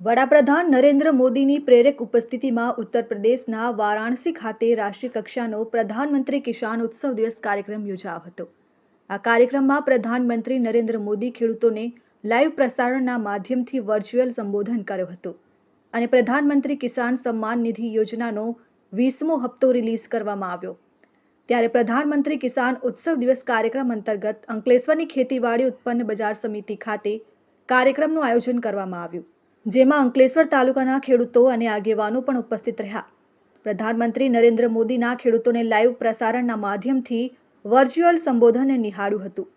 વડાપ્રધાન નરેન્દ્ર મોદીની પ્રેરક ઉપસ્થિતિમાં ઉત્તર પ્રદેશના વારાણસી ખાતે રાષ્ટ્રીય કક્ષાનો પ્રધાનમંત્રી કિસાન ઉત્સવ દિવસ કાર્યક્રમ યોજાયો હતો. આ કાર્યક્રમમાં પ્રધાનમંત્રી નરેન્દ્ર મોદી ખેડૂતોને લાઈવ પ્રસારણના માધ્યમથી વર્ચ્યુઅલ સંબોધન કર્યો હતો અને પ્રધાનમંત્રી કિસાન સન્માન નિધિ યોજનાનો વીસમો હપ્તો રિલીઝ કરવામાં આવ્યો. ત્યારે પ્રધાનમંત્રી કિસાન ઉત્સવ દિવસ કાર્યક્રમ અંતર્ગત અંકલેશ્વરની ખેતીવાડી ઉત્પન્ન બજાર સમિતિ ખાતે કાર્યક્રમનું આયોજન કરવામાં આવ્યું. જેમાં અંકલેશ્વર તાલુકાના ખેડૂતો અને આગેવાનો પણ ઉપસ્થિત રહ્યા. પ્રધાનમંત્રી નરેન્દ્ર મોદીના ખેડૂતોને લાઈવ પ્રસારણના માધ્યમથી વર્ચ્યુઅલ સંબોધન નિહાળ્યું હતું.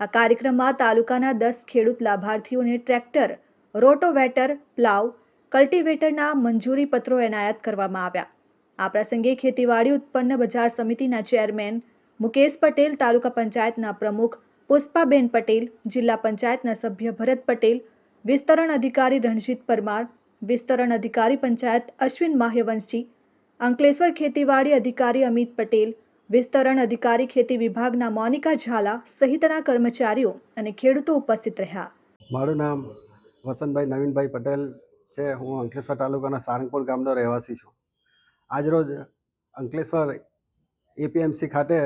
આ કાર્યક્રમમાં તાલુકાના દસ ખેડૂત લાભાર્થીઓને ટ્રેક્ટર, રોટોવેટર, પ્લાવ, કલ્ટિવેટરના મંજૂરી પત્રો એનાયત કરવામાં આવ્યા. આ પ્રસંગે ખેતીવાડી ઉત્પન્ન બજાર સમિતિના ચેરમેન મુકેશ પટેલ, તાલુકા પંચાયતના પ્રમુખ પુષ્પાબેન પટેલ, જિલ્લા પંચાયતના સભ્ય ભરત પટેલ વિસ્તરણ અધિકારી રણજીત પરમાર, વિસ્તરણ અધિકારી પંચાયત અશ્વિન માહ્યવંશી, અંકલેશ્વર ખેતીવાડી અધિકારી અમિત પટેલ, વિસ્તરણ અધિકારી ખેતી વિભાગના મોનિકા ઝાલા સહિતના કર્મચારીઓ અને ખેડૂતો ઉપસ્થિત રહ્યા. મારું નામ વસંતભાઈ, નવીનભાઈ પટેલ છે. હું અંકલેશ્વર તાલુકાના સારંગપુર ગામનો રહેવાસી છું. આજરોજ અંકલેશ્વર એપીએમસી ખાતે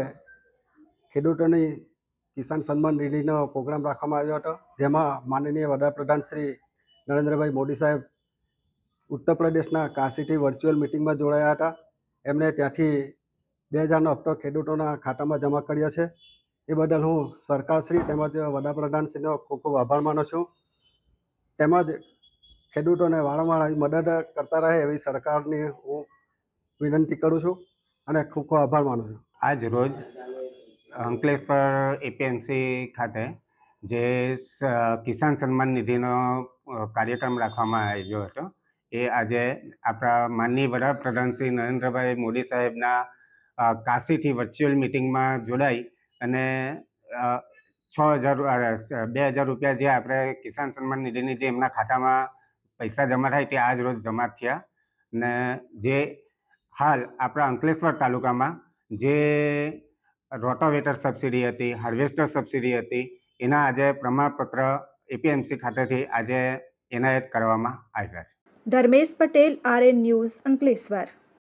ખેડૂતોની કિસાન સન્માન નિધિનો પ્રોગ્રામ રાખવામાં આવ્યો હતો, જેમાં માનનીય વડાપ્રધાન શ્રી નરેન્દ્રભાઈ મોદી સાહેબ ઉત્તર પ્રદેશના કાશીથી વર્ચ્યુઅલ મિટિંગમાં જોડાયા હતા. એમણે ત્યાંથી બે હજારનો હપ્તો ખેડૂતોના ખાતામાં જમા કર્યો છે. એ બદલ હું સરકારશ્રી તેમજ વડાપ્રધાનશ્રીનો ખૂબ ખૂબ આભાર માનું છું. તેમજ ખેડૂતોને વારંવાર મદદ કરતા રહે એવી સરકારની હું વિનંતી કરું છું અને ખૂબ ખૂબ આભાર માનું છું. આજ રોજ અંકલેશ્વર એપીએમસી ખાતે જે કિસાન સન્માન નિધિનો કાર્યક્રમ રાખવામાં આવ્યો હતો. એ આજે આપણા માનનીય વડાપ્રધાન શ્રી નરેન્દ્રભાઈ મોદી સાહેબના કાશીથી વર્ચ્યુઅલ મિટિંગમાં જોડાઈ અને છ હજાર બે હજાર રૂપિયા જે આપણે કિસાન સન્માન નિધિની જે એમના ખાતામાં પૈસા જમા થાય તે આજ રોજ જમા થયા. ને જે હાલ આપણા અંકલેશ્વર તાલુકામાં જે રોટોવેટર સબસિડી હતી, હાર્વેસ્ટર સબસિડી હતી. એના આજે પ્રમાણપત્ર એપીએમસી ખાતેથી આજે એનાયત કરવામાં આવ્યા છે. Dharmesh Patel RN news Ankleshwar.